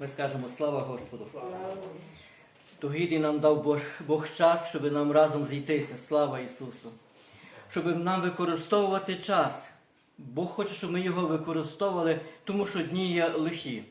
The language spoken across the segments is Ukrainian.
Ми скажемо слава Господу. Тогідний нам дав Бог, Бог час, щоб нам разом зійтися. Слава Ісусу. Щоб нам використовувати час. Бог хоче, щоб ми його використовували, тому що дні є лихі.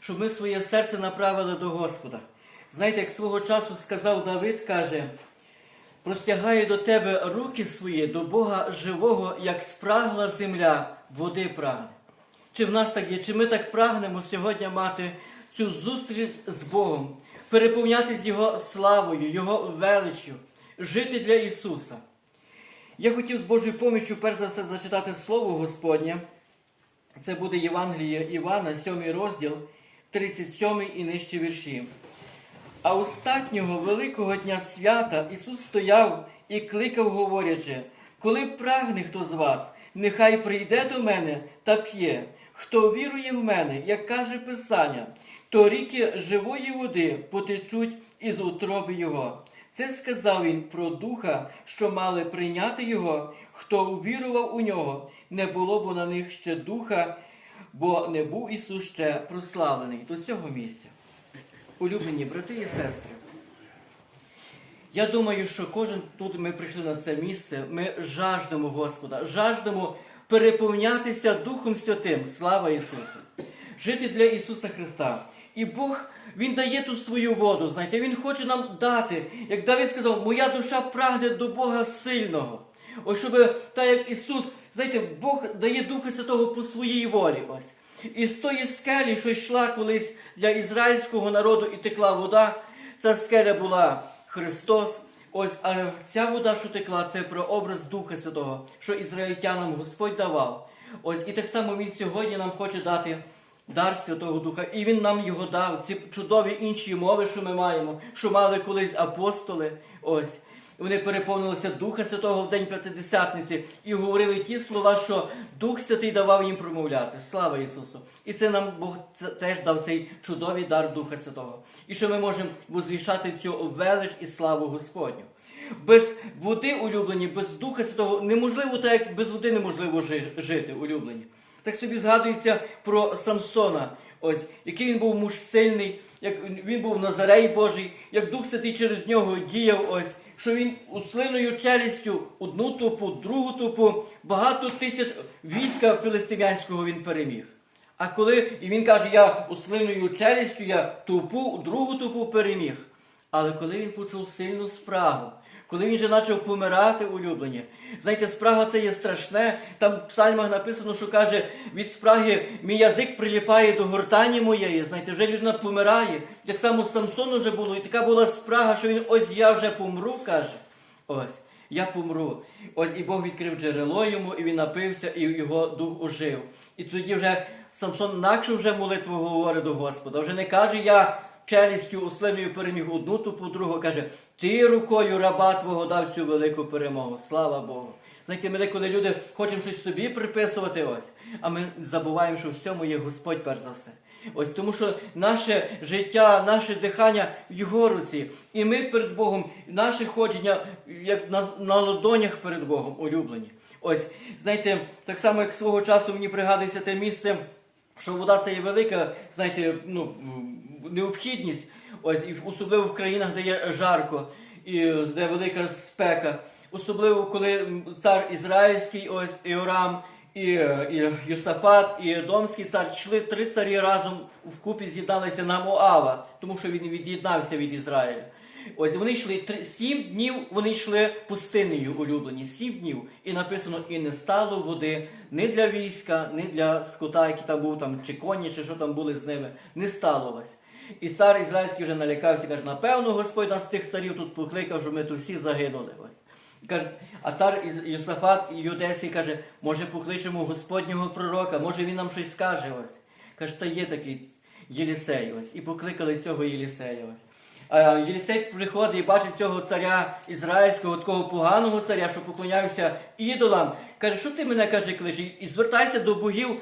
Щоб ми своє серце направили до Господа. Знаєте, як свого часу сказав Давид, каже, простягаю до тебе руки свої, до Бога живого, як спрагла земля, води прагне. Чи в нас так є? Чи ми так прагнемо сьогодні мати цю зустріч з Богом, переповнятися Його славою, Його величчю, жити для Ісуса? Я хотів з Божою поміччю перш за все зачитати Слово Господнє. Це буде Євангеліє Івана, 7 розділ, 37 і нижчі вірші. А останнього великого дня свята Ісус стояв і кликав, говорячи, коли прагне хто з вас, нехай прийде до мене та п'є. Хто вірує в мене, як каже Писання, то ріки живої води потечуть із утроби Його. Це сказав він про духа, що мали прийняти його, хто увірував у нього, не було б на них ще духа, бо не був Ісус ще прославлений до цього місця. Улюблені брати і сестри, я думаю, що кожен тут ми прийшли на це місце, ми жаждемо Господа, жаждемо переповнятися Духом Святим. Слава Ісусу! Жити для Ісуса Христа. І Бог, Він дає тут свою воду, знаєте, Він хоче нам дати. Як Давид сказав, моя душа прагне до Бога сильного. Ось щоб, так як Ісус, знаєте, Бог дає Духа Святого по своїй волі. Ось. І з тої скелі, що йшла колись для ізраїльського народу і текла вода, ця скеля була Христос. Ось, а ця вода, що текла, це про образ Духа Святого, що ізраїльтянам Господь давав. Ось, і так само Він сьогодні нам хоче дати дар Святого Духа. І Він нам його дав. Ці чудові інші мови, що ми маємо, що мали колись апостоли. Ось. Вони переповнилися Духа Святого в день П'ятидесятниці і говорили ті слова, що Дух Святий давав їм промовляти. Слава Ісусу! І це нам Бог теж дав цей чудовий дар Духа Святого. І що ми можемо возвішати цю велич і славу Господню. Без води улюблені, без Духа Святого неможливо, так як без води неможливо жити, улюблені. Так собі згадується про Самсона, ось, який він був муж сильний, як він був Назарей Божий, як Дух Святий через нього діяв, ось, що він услиною челюстю одну тупу, другу тупу, багато тисяч війська філистимянського він переміг. А коли і він каже, я услиною челюстю, я тупу, другу тупу переміг. Але коли він почув сильну спрагу, коли він вже почав помирати улюблені, знаєте, спрага це є страшне. Там в псальмах написано, що каже, від спраги мій язик приліпає до гортані моєї. Знаєте, вже людина помирає. Так само з Самсону вже було, і така була спрага, що він ось я вже помру, каже. Ось, я помру. Ось і Бог відкрив джерело йому, і він напився, і його дух ожив. І тоді вже Самсон інакше вже молитву говорить до Господа. Вже не каже, я челюстю услиною переміг одну тупу другу, каже, ти рукою раба твого дав цю велику перемогу. Слава Богу. Знаєте, ми коли люди хочемо щось собі приписувати, ось, а ми забуваємо, що в всьому є Господь перш за все. Ось тому, що наше життя, наше дихання в Його руці. І ми перед Богом, наше ходження, як на, на ладонях перед Богом улюблені. Ось, знаєте, так само, як свого часу мені пригадується те місце, що вода це є велика, знаєте, ну, необхідність, ось, і особливо в країнах, де є жарко, і де велика спека. Особливо, коли цар Ізраїльський, ось Іорам, і, і Юсафат, і Домський цар йшли три царі разом вкупі з'єдналися на Моава, тому що він від'єднався від Ізраїля. Ось вони йшли три, сім днів, вони йшли пустинею улюблені, сім днів. І написано, і не стало води ні для війська, ні для скота, який там був, там, чи коні, чи що там були з ними. Не стало ось. І цар ізраїльський вже налякався, каже, напевно, Господь нас тих царів тут покликав, що ми тут всі загинули. А цар Йосафат Юдесій каже, може покличемо Господнього пророка, може він нам щось скаже. Каже, та є такий Єлісей. І покликали цього Єлісея. А Єлісей приходить і бачить цього царя ізраїльського, такого поганого царя, що поклонявся ідолам. Каже, що ти мене каже, кличеш? І звертайся до богів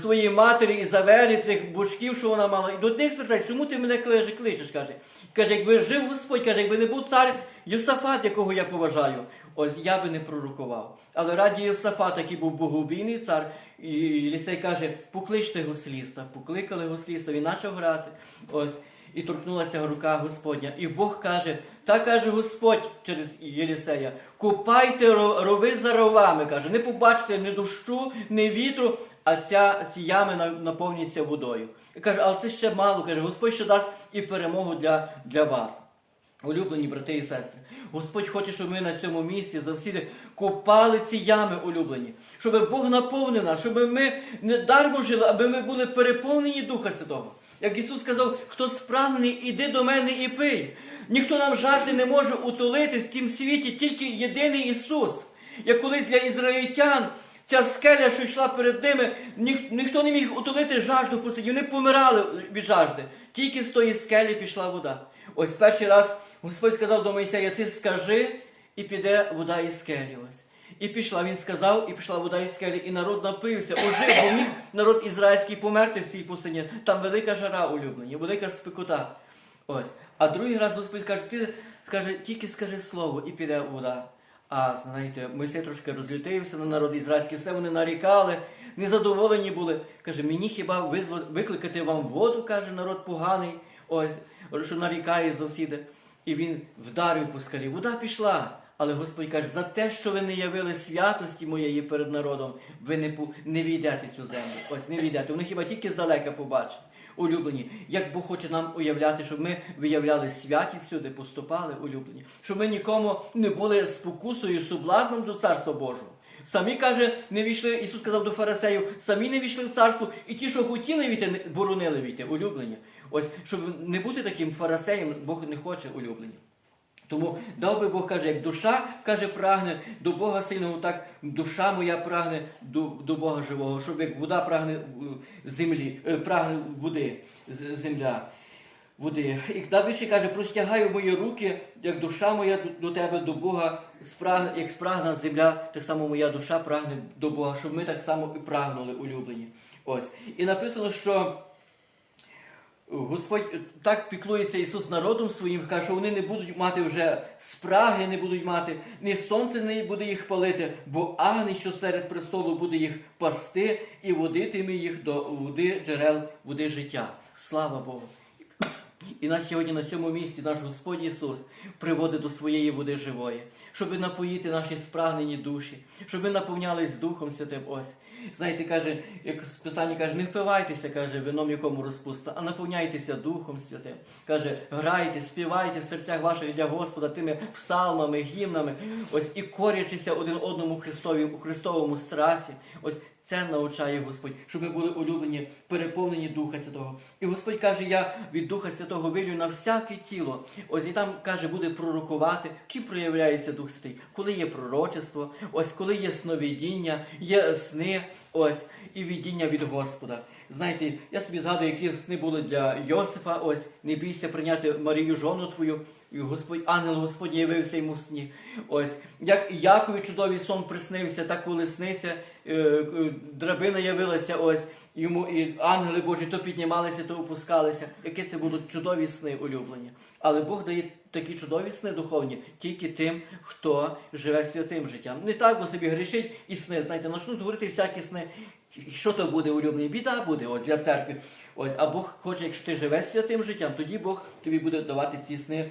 своєї матері Ізавелі, тих божків, що вона мала. І до них звертайся, чому ти мене кличеш, кличеш? каже. Каже, якби жив Господь, каже, якби не був цар Юсафат, якого я поважаю. ось я би не пророкував. Але раді Євсафата, який був богобійний цар, і Лісей каже, покличте гусліста. Покликали гусліста, він почав грати. Ось. І торкнулася рука Господня. І Бог каже, так каже Господь через Єлісея, купайте рови за ровами. каже, не побачите ні дощу, ні вітру, а ця, ці ями на- наповняться водою. І каже, але це ще мало. каже, Господь ще дасть і перемогу для, для вас. Улюблені брати і сестри, Господь хоче, щоб ми на цьому місці завсіди копали ці ями улюблені, щоб Бог наповнив нас, щоб ми не дармо жили, аби ми були переповнені Духа Святого. Як Ісус сказав, хто спраглий, іди до мене і пий. Ніхто нам жажди не може утолити в цім світі, тільки єдиний Ісус. Як колись для ізраїльтян ця скеля, що йшла перед ними, ніх- ніхто не міг утолити жажду посидів. Вони помирали від жажди. Тільки з тої скелі пішла вода. Ось перший раз Господь сказав до Моїсея, ти скажи, і піде вода із скелі. Ось. І пішла, він сказав, і пішла вода із скелі, і народ напився. Ожив, бо міг народ ізраїльський померти в цій пустині. Там велика жара улюблені, велика спекота. Ось. А другий раз Господь каже, ти скаже, тільки скажи слово, і піде вода. А знаєте, Мойсей трошки розлютився на народ ізраїльський, все вони нарікали, незадоволені були. Каже, мені хіба визва- викликати вам воду, каже народ поганий, ось, що нарікає завсіди. І він вдарив по скалі. Вода пішла. Але Господь каже, за те, що ви не явили святості моєї перед народом, ви не, не війдете цю землю. Ось не війдете. Вони хіба тільки здалека побачать. Улюблені, як Бог хоче нам уявляти, щоб ми виявляли святі всюди, поступали улюблені, щоб ми нікому не були спокусою, соблазном до Царства Божого. Самі каже, не війшли, Ісус сказав до фарисеїв, самі не війшли в царство, і ті, що хотіли війти, боронили війти, улюблені. Ось, щоб не бути таким фарисеєм, Бог не хоче улюблені. Тому дав би Бог каже, як душа каже, прагне до Бога сильного, так душа моя прагне до, до Бога живого, щоб як вода прагне землі, е, прагне води, земля. Води. І далі каже, простягаю мої руки, як душа моя до, до тебе, до Бога, спраг, як спрагна земля, так само моя душа прагне до Бога, щоб ми так само і прагнули улюблені. Ось. І написано, що Господь так піклується Ісус народом своїм, каже, що вони не будуть мати вже спраги, не будуть мати, ні сонце не буде їх палити, бо агнець, що серед престолу буде їх пасти і водитиме їх до води джерел води життя. Слава Богу! І нас сьогодні на цьому місці наш Господь Ісус приводить до своєї води живої, щоб напоїти наші спрагнені душі, щоб ми наповнялись Духом Святим. Ось. Знаєте, каже, як в Писанні каже, не впивайтеся, каже, вином якому розпуста, а наповняйтеся Духом Святим. Каже, грайте, співайте в серцях ваших для Господа тими псалмами, гімнами, ось і корячися один одному Христові у Христовому страсі. Ось це навчає Господь, щоб ми були улюблені, переповнені Духа Святого. І Господь каже, я від Духа Святого вилю на всяке тіло. Ось і там каже, буде пророкувати, чи проявляється Дух Святий, коли є пророчество, ось коли є сновидіння, є сни, ось і видіння від Господа. Знаєте, я собі згадую, які сни були для Йосипа. Ось не бійся прийняти Марію жону твою. І Господь, ангел Господній явився йому в сні. Ось як Якові чудовий сон приснився, так коли снився, е, е, драбина явилася, ось йому і ангели Божі то піднімалися, то опускалися. Які це будуть чудові сни улюблені. Але Бог дає такі чудові сни духовні тільки тим, хто живе святим життям. Не так, бо собі грішить і сни. Знаєте, почнуть говорити всякі сни. Що то буде улюблені? Біда буде ось для церкви. Ось, а Бог хоче, якщо ти живеш святим життям, тоді Бог тобі буде давати ці сни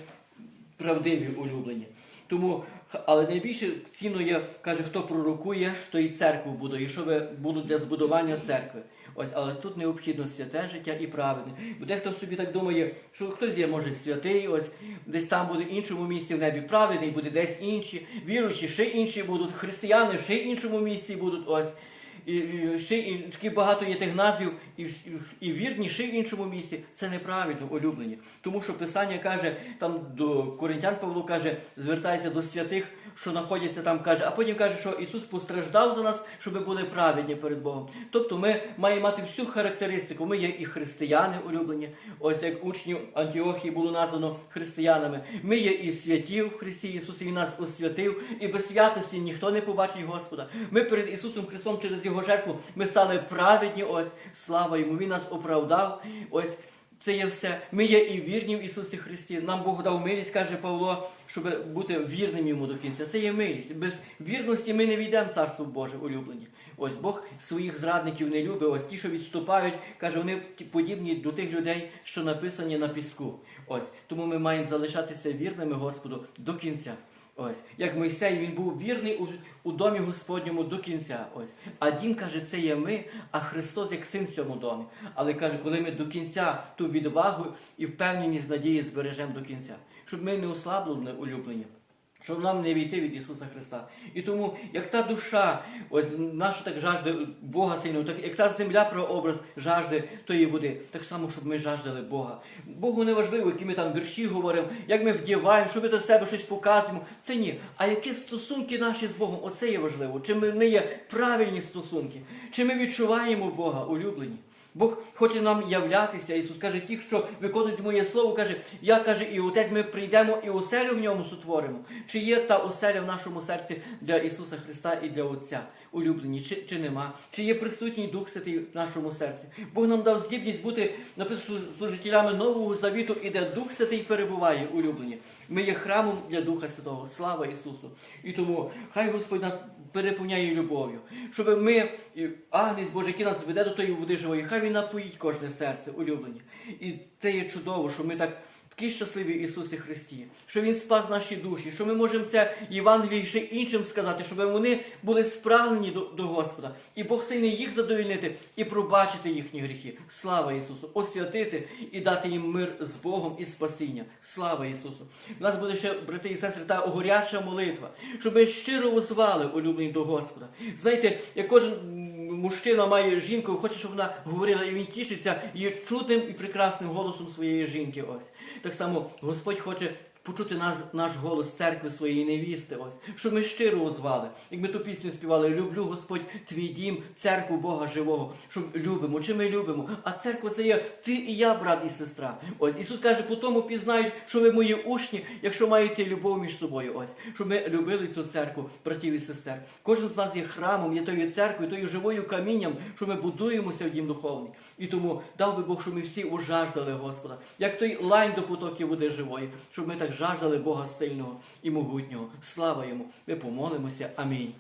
правдиві улюблені. Тому, але найбільше цінно є, каже, хто пророкує, то і церкву будує, що ви будуть для збудування церкви. Ось, але тут необхідно святе життя і праведне. Бо дехто собі так думає, що хтось є, може, святий, ось десь там буде в іншому місці в небі праведний, буде десь інші, віруючі, ще інші будуть, християни ще іншому місці будуть. ось. І, ще і такі багато є тих назвів, і, і, і вірні ще в іншому місці. Це неправильно, улюблені. Тому що Писання каже, там до Коринтян Павло каже, звертайся до святих, що знаходяться там, каже, а потім каже, що Ісус постраждав за нас, щоб ми були праведні перед Богом. Тобто ми маємо мати всю характеристику. Ми є і християни улюблені, ось як учнів Антіохії було названо християнами. Ми є і святі в Христі Ісусі, Він нас освятив, і без святості ніхто не побачить Господа. Ми перед Ісусом Христом через Його жертву ми стали праведні, ось слава йому. Він нас оправдав. Ось Це є все. Ми є і вірні в Ісусі Христі. Нам Бог дав милість, каже Павло, щоб бути вірним йому до кінця. Це є милість. Без вірності ми не війдемо в Царство Боже улюблені. Ось Бог своїх зрадників не любить. Ось ті, що відступають, каже, вони подібні до тих людей, що написані на піску. Ось тому ми маємо залишатися вірними Господу до кінця. Ось як Мойсей, він був вірний у, у домі Господньому до кінця. Ось а дім каже, це є ми, а Христос як син в цьому домі. Але каже, коли ми до кінця ту відвагу і впевненість надії збережемо до кінця, щоб ми не ослабли улюблені. Щоб нам не війти від Ісуса Христа. І тому, як та душа, ось наша так жажде Бога сильного, так як та земля про образ жажде тої води, так само, щоб ми жаждали Бога. Богу не важливо, які ми там вірші говоримо, як ми вдіваємо, що ми до себе щось показуємо. Це ні. А які стосунки наші з Богом, оце є важливо. Чи ми не є правильні стосунки, чи ми відчуваємо Бога улюблені. Бог хоче нам являтися. Ісус каже, ті, що виконують моє слово, каже, я каже, і отець, ми прийдемо і оселю в ньому сотворимо. Чи є та оселя в нашому серці для Ісуса Христа і для Отця, улюблені, чи, чи нема? Чи є присутній Дух Святий в нашому серці? Бог нам дав здібність бути написано служителями Нового Завіту, і де Дух Святий перебуває, улюблені. Ми є храмом для Духа Святого. Слава Ісусу! І тому хай Господь нас переповняє любов'ю, щоб ми, Агнець Божий, який нас веде до тої води живої, хай він напоїть кожне серце, улюблені. І це є чудово, що ми так. Такі щасливі Ісусі Христі, що Він спас наші душі, що ми можемо це Євангелії ще іншим сказати, щоб вони були справлені до, до Господа, і Бог сильний їх задовільнити і пробачити їхні гріхи. Слава Ісусу! Освятити і дати їм мир з Богом і спасіння. Слава Ісусу! У нас буде ще, брати і сестри, та горяча молитва, щоб ми щиро возвали улюблені до Господа. Знаєте, як кожен мужчина має жінку, хоче, щоб вона говорила, і він тішиться її чудним і прекрасним голосом своєї жінки. Ось так само Господь хоче. Почути наш, наш голос церкви своєї невісти, ось щоб ми щиро озвали. Як ми ту пісню співали, люблю Господь твій дім, церкву Бога живого, щоб любимо, чи ми любимо. А церква це є ти і я, брат і сестра. Ось Ісус каже, по тому пізнають, що ви мої учні, якщо маєте любов між собою. Ось щоб ми любили цю церкву, братів і сестер. Кожен з нас є храмом, є тою церквою, тою живою камінням, що ми будуємося в дім духовний. І тому дав би Бог, щоб ми всі ужаждали Господа, як той лань до потоків води живої, щоб ми так жаждали Бога сильного і могутнього. Слава йому! Ми помолимося. Амінь.